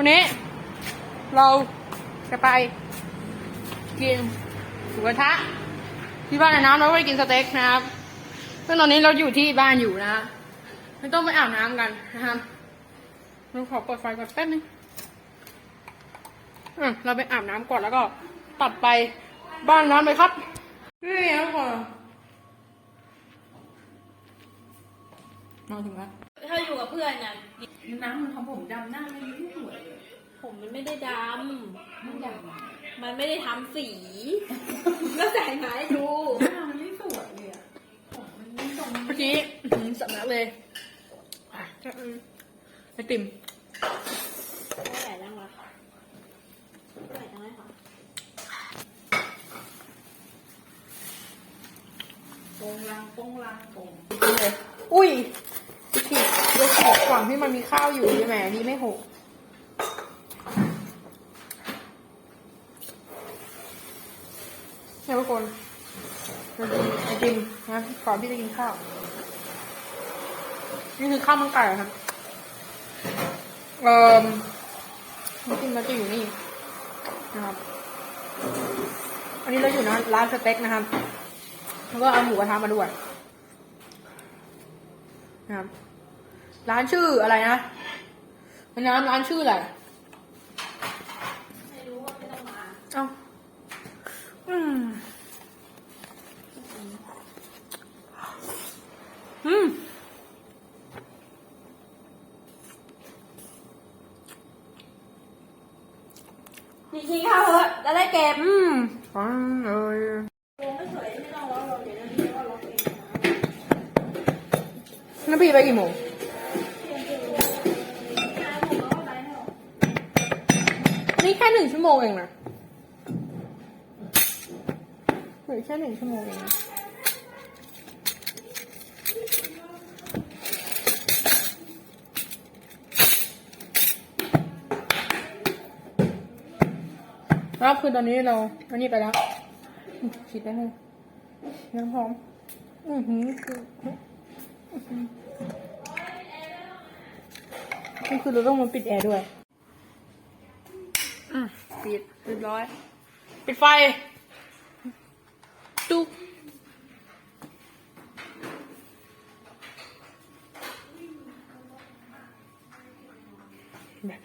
วันนี้ เราจะไปกินหมูกระทะที่บ้านในน้ำเราไปกินสเต็กนะครับซึ่งตอนนี้เราอยู่ที่บ้านอยู่นะไม่ต้องไปอาบน้ำกันนะครับเราขอเปิดไฟก่อนแป๊บนึง อะเราไปอาบน้ำก่อนแล้วก็ตัดไปบ้านน้ำเลยครับนี่ครับก่อนมาถึงแล้วถ้าอยู่กับเพื่อนเนี่ยน้ำมันทำผมดำหน้าไม่รู้สวยเลยผมมันไม่ได้ดไม่ดำำมันไม่ได้ทำสี ก็ใส่มาให้ดูหน้ามันไม่สวยเลยอะผมมันไม่ตรงเมื่อกี้อื้อหือสำนักเลยอะจะอืมไอติมใส่ยังวะใส่ยังไงคะ โปง ลางปงลางโปงเลยอุ้ยดูขีดดูขีดฝั่งที่มันมีข้าวอยู่ใช่ไหมนี่ไม่หกเนี่ยทุกคนเรากินนะก่อนที่จะกินข้าว นี่คือข้าวมันไก่ครับ เอ่อน้ำจิ้มเราจะอยู่นี่นะครับ อันนี้เราอยู่นะร้านสเต็กนะครับ แล้วก็เอาหมูกระทะมาด้วยนะครับร้านชื่ออะไรนะมันน้ำร้านชื่ออะไรไม่รู้ว่าไม่ต้องมาเอ้าอืมอืมนี่กินข้าวเถอะจะได้เก็บอืมฟังเลย ลงไม่สวยไม่ต้องร้องเราเดี๋ยวนั้นนี้ก็ร้องเอง ผีไปกี่โมงนี่แค่หนึ่งชั่วโมงเองนะเหลือแค่หนึ่งชั่วโมงเองนะแล้วคือตอนนี้เราอันนี้ไปแล้วฉีดได้เลยยังหอม อือหือคือ อื้อหือนี่คือเราต้องมาปิดแอร์ด้วย อะ ปิดเรียบร้อย ปิดไฟตุ๊กแบบ